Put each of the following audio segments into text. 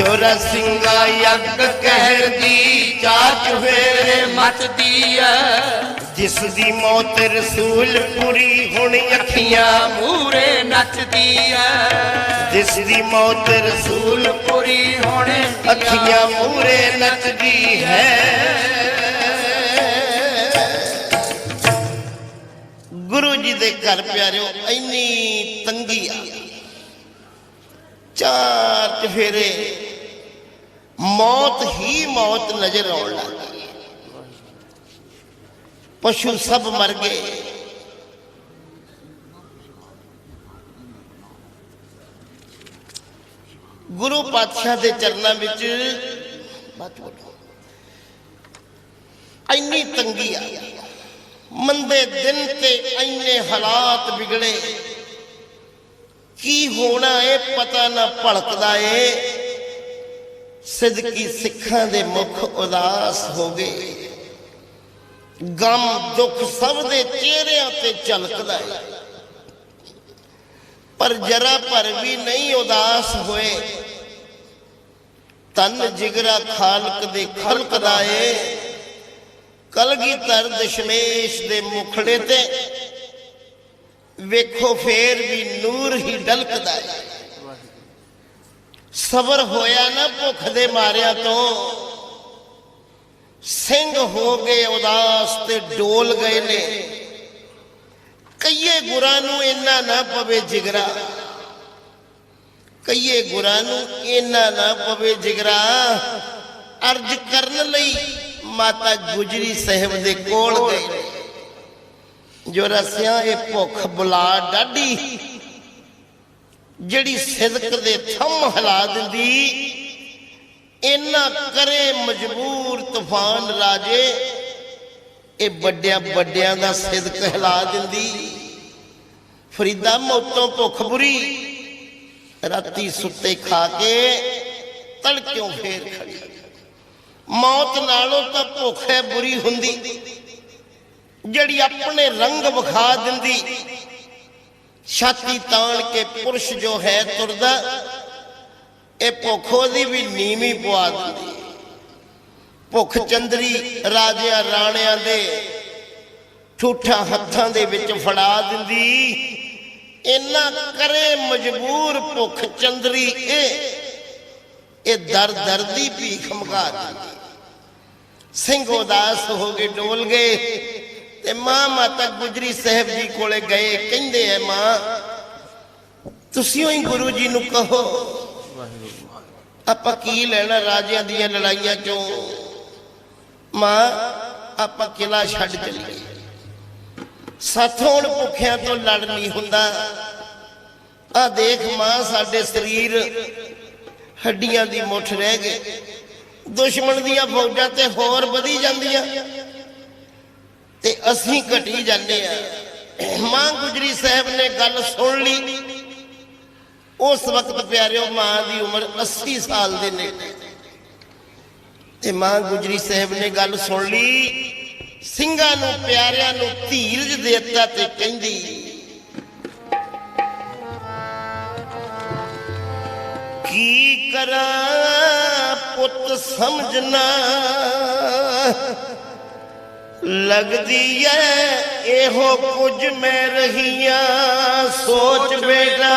ਜੋਰਾ ਸਿੰਘਾ ਯੱਗ ਕਹਿਰ ਦੀ ਚਾਚ ਫੇਰੇ ਮੱਚਦੀ ਐ। ਜਿਸ ਦੀ ਮੌਤ ਰਸੂਲ ਪੂਰੀ ਹੁਣ ਅੱਖੀਆਂ ਮੂਰੇ ਨੱਚਦੀ ਐ। ਜਿਸ ਦੀ ਮੌਤ ਰਸੂਲ ਪੂਰੀ ਹੁਣ ਅੱਖੀਆਂ ਮੂਰੇ ਨੱਚਦੀ ਹੈ। ਗੁਰੂ ਜੀ ਦੇ ਘਰ ਪਿਆਰਿਓ, ਇੰਨੀ ਤੰਗੀ ਆ। ਚਾਰ ਚਫੇਰੇ ਮੌਤ ਹੀ ਮੌਤ ਨਜ਼ਰ ਆਉਣ ਲੱਗੀ ਪਸ਼ੂ ਸਭ ਮਰ ਗਏ। ਗੁਰੂ ਪਾਤਸ਼ਾਹ ਦੇ ਚਰਨਾਂ ਵਿੱਚ ਬਾਤ ਬੋਲੋ। ਇੰਨੀ ਤੰਗੀ ਆ ਮੰਦੇ ਦਿਨ ਤੇ ਇੰਨੇ ਹਾਲਾਤ ਵਿਗੜੇ। ਕੀ ਹੋਣਾ ਏ, ਪਤਾ ਨਾ ਭੜਕਦਾ ਏ। ਸਿਦਕੀ ਸਿੱਖਾਂ ਦੇ ਮੁਖ ਉਦਾਸ ਹੋ ਗਏ। ਗਮ ਦੁੱਖ ਸਭ ਦੇ ਚਿਹਰਿਆਂ ਤੇ ਝਲਕਦਾ ਹੈ। ਪਰ ਜਰਾ ਭਰ ਵੀ ਨਹੀਂ ਉਦਾਸ ਹੋਏ। ਤਨ ਜਿਗਰਾ ਖਾਲਕ ਦੇ ਖਲਕ ਦਾ ਏ। ਕਲਗੀਧਰ ਦਸ਼ਮੇਸ਼ ਦੇ ਮੁਖੜੇ ਤੇ ਵੇਖੋ ਫੇਰ ਵੀ ਨੂਰ ਹੀ ਡਲਕਦਾ ਏ। ਸਬਰ ਹੋਇਆ ਨਾ ਭੁੱਖ ਦੇ ਮਾਰਿਆਂ ਤੋਂ। ਸਿੰਘ ਹੋ ਗਏ ਉਦਾਸ ਤੇ ਡੋਲ ਗਏ ਨੇ। ਕਈਏ ਗੁਰਾਂ ਨੂੰ ਇੰਨਾ ਨਾ ਪਵੇ ਜਿਗਰਾ। ਕਈਏ ਗੁਰਾਂ ਨੂੰ ਇੰਨਾ ਨਾ ਪਵੇ ਜਿਗਰਾ। ਅਰਜ ਕਰਨ ਲਈ ਮਾਤਾ ਗੁਜਰੀ ਸਾਹਿਬ ਦੇ ਕੋਲ ਗਏ ਜੋ ਰਸਿਆ ਇਹ ਭੁੱਖ ਬੁਲਾ ਡਾਢੀ। ਜਿਹੜੀ ਸਿਦਕ ਦੇ ਥੰਮ ਹਿਲਾ ਦਿੰਦੀ ਇੰਨਾ ਕਰੇ ਮਜਬੂਰ ਤੂਫਾਨ ਰਾਜੇ, ਇਹ ਵੱਡਿਆਂ ਵੱਡਿਆਂ ਦਾ ਸਿਦਕ ਹਿਲਾ ਦਿੰਦੀ। ਫਰੀਦਾ ਮੌਤੋਂ ਭੁੱਖ ਬੁਰੀ, ਰਾਤੀ ਸੁੱਤੇ ਖਾ ਕੇ ਤੜਕਿਓਂ ਫੇਰ ਖੜੀ। ਮੌਤ ਨਾਲੋਂ ਤਾਂ ਭੁੱਖ ਹੈ ਬੁਰੀ ਹੁੰਦੀ, ਜਿਹੜੀ ਆਪਣੇ ਰੰਗ ਵਿਖਾ ਦਿੰਦੀ ਛਾਤੀ ਤਾਣ ਕੇ ਪੁਰਸ਼ ਜੋ ਹੈ ਤੁਰਦਾ, ਇਹ ਭੁੱਖ ਉਹਦੀ ਵੀ ਨੀਵੀਂ ਪਵਾ ਦਿੰਦੀ ਭੁੱਖ ਚੰਦਰੀ ਰਾਜਿਆਂ ਰਾਣਿਆਂ ਦੇ ਠੂਠਾਂ ਹੱਥਾਂ ਦੇ ਵਿੱਚ ਫੜਾ ਦਿੰਦੀ। ਇੰਨਾ ਕਰੇ ਮਜਬੂਰ ਭੁੱਖ ਚੰਦਰੀ ਇਹ ਇਹ ਦਰ ਦਰ ਦੀ ਭੀਖ ਮਗਾ ਦਿੰਦੀ ਸਿੰਘ ਉਦਾਸ ਹੋ ਕੇ ਡੋਲ ਗਏ। ਤੇ ਮਾਂ ਮਾਤਾ ਗੁਜਰੀ ਸਾਹਿਬ ਜੀ ਕੋਲੇ ਗਏ, ਕਹਿੰਦੇ ਐ ਮਾਂ, ਤੁਸੀਂ ਹੀ ਗੁਰੂ ਜੀ ਨੂੰ ਕਹੋ, ਆਪਾਂ ਕੀ ਲੈਣਾ ਰਾਜਿਆਂ ਦੀਆਂ ਲੜਾਈਆਂ ਚੋਂ? ਮਾਂ, ਆਪਾਂ ਕਿਲਾ ਛੱਡ ਚੱਲੀਏ। ਸਾਥੋਂ ਹੁਣ ਭੁੱਖਿਆਂ ਤੋਂ ਲੜ ਨਹੀਂ ਹੁੰਦਾ। ਆ ਦੇਖ ਮਾਂ, ਸਾਡੇ ਸਰੀਰ ਹੱਡੀਆਂ ਦੀ ਮੁੱਠ ਰਹਿ ਗਏ। ਦੁਸ਼ਮਣ ਦੀਆਂ ਫੌਜਾਂ ਤੇ ਹੋਰ ਵਧੀ ਜਾਂਦੀਆਂ। ਤੇ ਅਸੀਂ ਘਟੀ ਜਾਂਦੇ ਆ। ਮਾਂ ਗੁਜਰੀ ਸਾਹਿਬ ਨੇ ਗੱਲ ਸੁਣ ਲਈ। ਉਸ ਵਕਤ ਪਿਆਰਿਓ, ਮਾਂ ਦੀ ਉਮਰ 80 ਸਾਲ ਦੇ ਨੇੜੇ ਤੇ ਮਾਂ ਗੁਜਰੀ ਸਾਹਿਬ ਨੇ ਗੱਲ ਸੁਣ ਲਈ। ਸਿੰਘਾਂ ਨੂੰ, ਪਿਆਰਿਆਂ ਨੂੰ ਧੀਰਜ ਦੇ ਦਿੱਤਾ ਤੇ ਕਹਿੰਦੀ, ਕੀ ਕਰਾਂ ਪੁੱਤ ਸਮਝਣਾ? ਲੱਗਦੀ ਐ, ਇਹੋ ਕੁਝ ਮੈਂ ਰਹੀਆਂ, ਸੋਚ ਬੇਟਾ।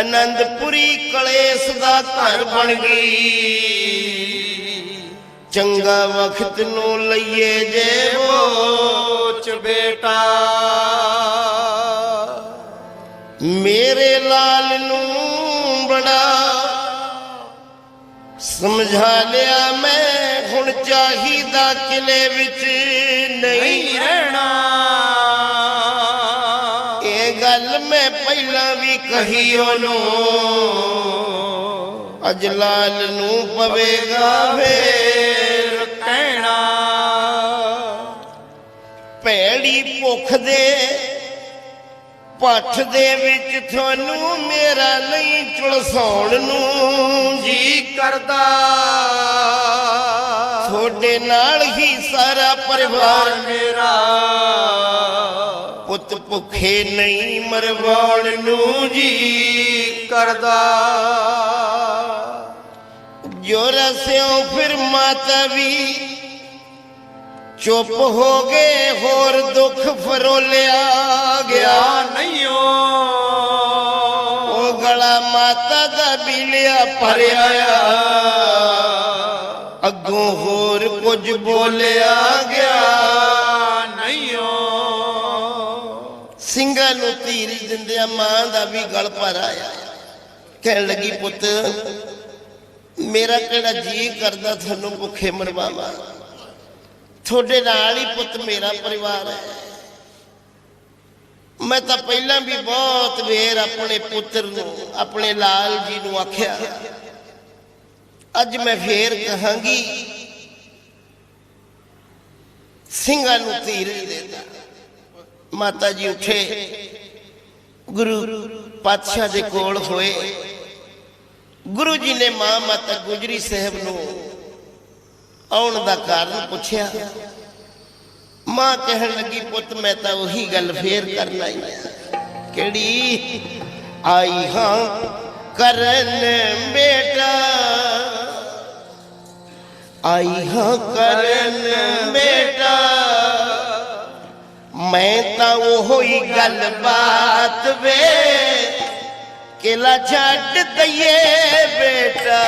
ਅਨੰਦਪੁਰੀ ਕਲੇਸ਼ ਦਾ ਘਰ ਬਣ ਗਈ। ਚੰਗਾ ਵਕਤ ਨੂੰ ਲਈਏ ਜੇ ਮੋਚ ਬੇਟਾ। ਮੇਰੇ ਲਾਲ ਨੂੰ ਬੜਾ ਸਮਝਾ ਲਿਆ ਮੈਂ। ਚਾਹੀਦਾ ਕਿਲੇ ਵਿੱਚ ਨਹੀਂ ਰਹਿਣਾ। ਇਹ ਗੱਲ ਮੈਂ ਪਹਿਲਾਂ ਵੀ ਕਹੀ ਉਹਨੂੰ। ਅਜਲਾਲ ਨੂੰ ਪਵੇਗਾ ਫੇਰ ਕਹਿਣਾ। ਭੈੜੀ ਭੁੱਖ ਦੇ ਪੱਠ ਦੇ ਵਿੱਚ ਤੁਹਾਨੂੰ ਮੇਰਾ ਨਹੀਂ ਝੁਲਸਾਉਣ ਨੂੰ ਜੀ ਕਰਦਾ। ਤੁਹਾਡੇ ਨਾਲ ਹੀ ਸਾਰਾ ਪਰਿਵਾਰ ਪਰ ਮੇਰਾ। ਪੁੱਤ ਭੁੱਖੇ ਨਹੀਂ ਮਰਵਾਉਣ ਨੂੰ ਜੀ ਕਰਦਾ। ਜੋ ਰਸਿਓ ਫਿਰ ਮਾਤਾ ਵੀ ਚੁੱਪ ਹੋ ਗਏ ਹੋਰ ਦੁੱਖ ਫਰੋਲਿਆ ਗਿਆ। ਨਹੀਂਓ ਉਹ ਗਲਾ ਮਾਤਾ ਦਾ ਬਿਲਿਆ ਭਰਿਆ ਅੱਗੋਂ ਹੋਰ ਕੁਝ ਬੋਲਿਆ ਗਿਆ ਨਹੀਂਓ। ਸਿੰਘਾਂ ਨੂੰ ਧੀਰੀ ਦਿੰਦਿਆਂ ਮਾਂ ਦਾ ਵੀ ਗਲ ਭਰ ਆਇਆ। ਕਹਿਣ ਲੱਗੀ, ਪੁੱਤ, ਮੇਰਾ ਕਿਹੜਾ ਜੀ ਕਰਦਾ ਤੁਹਾਨੂੰ ਭੁੱਖੇ ਮਰਵਾਵਾਂ? ਤੁਹਾਡੇ ਨਾਲ ਹੀ ਪੁੱਤ ਮੇਰਾ ਪਰਿਵਾਰ ਹੈ। ਮੈਂ ਤਾਂ ਪਹਿਲਾਂ ਵੀ ਬਹੁਤ ਵੇਰ ਆਪਣੇ ਪੁੱਤਰ ਨੂੰ, ਆਪਣੇ ਲਾਲ ਜੀ ਨੂੰ ਆਖਿਆ। ਅੱਜ ਮੈਂ ਫੇਰ ਕਹਾਂਗੀ ਸਿੰਘਾਂ ਨੂੰ ਧੀਰਜ ਦੇਦਾ ਮਾਤਾ ਜੀ ਉੱਠੇ। ਗੁਰੂ ਪਾਤਸ਼ਾਹ ਦੇ ਕੋਲ ਹੋਏ। ਗੁਰੂ ਜੀ ਨੇ ਮਾਂ ਮਾਤਾ ਗੁਜਰੀ ਸਾਹਿਬ ਨੂੰ ਆਉਣ ਦਾ ਕਾਰਨ ਪੁੱਛਿਆ। ਮਾਂ ਕਹਿਣ ਲੱਗੀ, ਪੁੱਤ, ਮੈਂ ਤਾਂ ਉਹੀ ਗੱਲ ਫੇਰ ਕਰਨ ਆਈ ਕਿਹੜੀ? ਆਈ ਹਾਂ। ਕਰਨ ਬੇਟਾ ਆਈ ਹਾਂ ਕਰਨ ਬੇਟਾ। ਮੈਂ ਤਾਂ ਉਹ ਹੀ ਗੱਲ ਬਾਤ ਵੇ, ਕਿਲਾ ਛੱਡ ਦਈਏ ਬੇਟਾ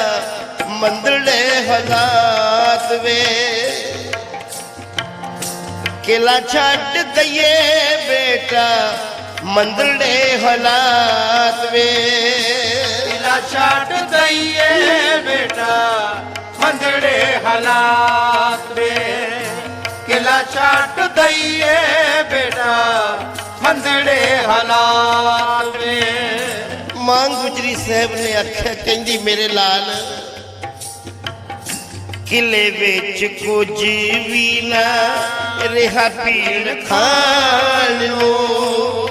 ਮੰਦੜੇ ਹਾਲਾਤ ਵੇ। ਕਿਲਾ ਛੱਡ ਦਈਏ ਬੇਟਾ ਮੰਦੜੇ ਹਾਲਾਤ ਵੇ। ਕਿਲਾ ਛੱਡ ਦਈਏ ਬੇਟਾ ਮੰਦੜੇ ਹਾਲਾਤ ਵੇ ਕਿਲਾ ਛੱਡ ਦਈਏ ਬੇਟਾ ਮੰਦੜੇ ਹਾਲਾਤ ਵੇ ਮਾਂ ਗੁਜਰੀ ਸਾਹਿਬ ਨੇ ਆਖਿਆ, ਕਹਿੰਦੀ, ਮੇਰੇ ਲਾਲ, ਕਿਲੇ ਵਿੱਚ ਕੁਝ ਵੀ ਨਾ, ਰਿਹਾ ਪੀੜ ਖਾਣ ਨੂੰ।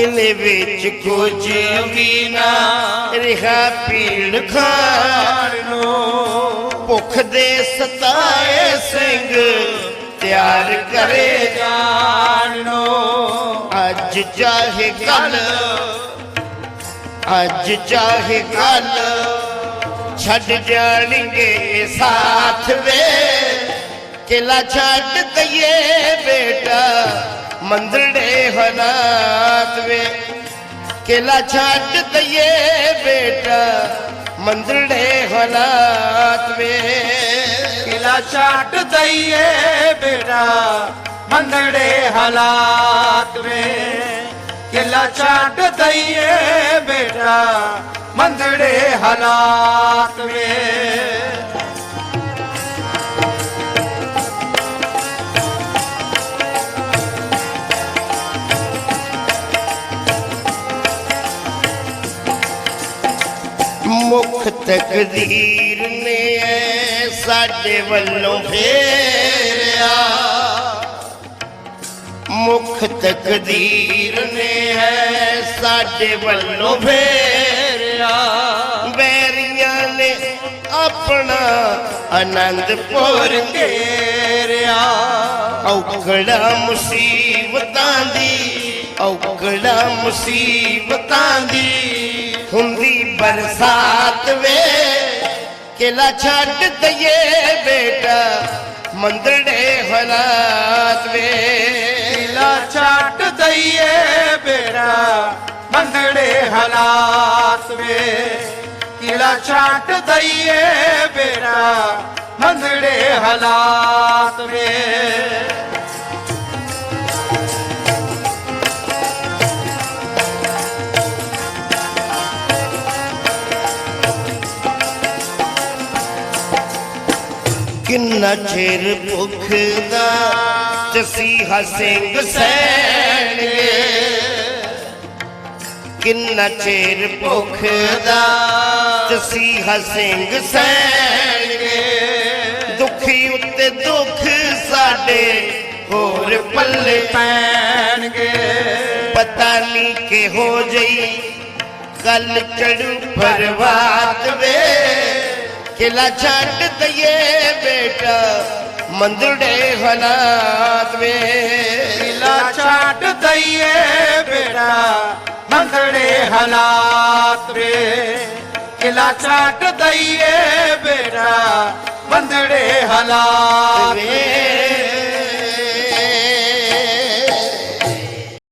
ਕਿਲੇ ਵਿੱਚ ਕੁਝ ਵੀ ਨਾ ਰਿਹਾ ਪੀਣ ਖਾਣ ਨੂੰ। ਭੁੱਖ ਦੇ ਸਤਾਏ ਸਿੰਘ ਤਿਆਰ ਕਰੇ ਜਾਣ ਨੂੰ। ਅੱਜ ਚਾਹੇ ਕੱਲ, ਅੱਜ ਚਾਹੇ ਕੱਲ, ਛੱਡ ਜਾਣਗੇ ਸਾਥ ਵੇ। ਕਿਲਾ ਛੱਡ ਦਈਏ ਬੇਟਾ ਮੰਦੜੇ ਹਨਾਤ ਵੇ। ਕਿਲਾ ਛੱਡ ਦਈਏ ਬੇਟਾ ਮੰਦੜੇ ਹਨਾਤ ਵੇ। ਕਿਲਾ ਛੱਡ ਦਈਏ ਬੇਟਾ ਮੰਦੜੇ ਹਾਲਾਤ ਵੇ। ਕਿਲਾ ਛੱਡ ਦਈਏ ਬੇਟਾ ਮੰਦੜੇ ਹਾਲਾਤ ਵੇ। ਮੁਖ ਤਕਦੀਰ ਨੇ ਸਾਡੇ ਵੱਲੋਂ ਫੇਰਿਆ। ਮੁਖ ਤਕਦੀਰ ਨੇ ਸਾਡੇ ਵੱਲੋਂ ਫੇਰਿਆ। ਬੈਰੀਆਂ ਨੇ ਆਪਣਾ ਆਨੰਦਪੁਰ ਹੋਰ ਘੇਰਿਆ ਔਕੜਾ ਮੁਸੀਬਤਾਂ ਦੀ ਔਕੜਾ ਮੁਸੀਬਤਾਂ ਦੀ ਹੁੰਦੀ ਬਰਸਾਤ ਵੇ। ਕਿਲਾ ਛੱਡ ਦਈਏ ਬੇਟਾ, ਮੰਦੜੇ ਹਾਲਾਤ ਵੇ। ਕਿਲਾ ਛੱਡ ਦਈਏ ਬੇਟਾ, ਮੰਦੜੇ ਹਾਲਾਤ ਵੇ। ਕਿਲਾ ਛੱਡ ਦਈਏ ਬੇਟਾ, ਮੰਦੜੇ ਹਾਲਾਤ ਵੇ। ਕਿੰਨਾ ਚਿਰ ਭੁੱਖ ਦਾ ਜਸੀਹਾ ਸਿੰਘ ਸੈਣਗੇ। ਕਿੰਨਾ ਚਿਰ ਭੁੱਖ ਦਾ ਜਸੀਹਾ ਸਿੰਘ ਸੈਣਗੇ। ਦੁਖੀ ਉੱਤੇ ਦੁੱਖ ਸਾਡੇ ਹੋਰ ਪੱਲੇ ਪੈਣਗੇ। ਪਤਾ ਨਹੀਂ ਕਿਹੋ ਜਈ ਕੱਲ ਚੜੂ ਪਰਵਾਤ ਵੇ। ਕਿਲਾ ਛੱਡ ਦਈਏ ਬੇਟਾ, ਮੰਦਰ ਦੇ ਹਾਲਾਤ ਵੇ। ਕਿਲਾ ਛੱਡ ਦਈਏ ਬੇਟਾ ਮੰਦੜੇ ਹਾਲਾਤ ਵੇ। ਕਿਲਾ ਛੱਡ ਦਈਏ ਬੇਟਾ ਮੰਦੜੇ ਹਾਲਾਤ ਵੇ।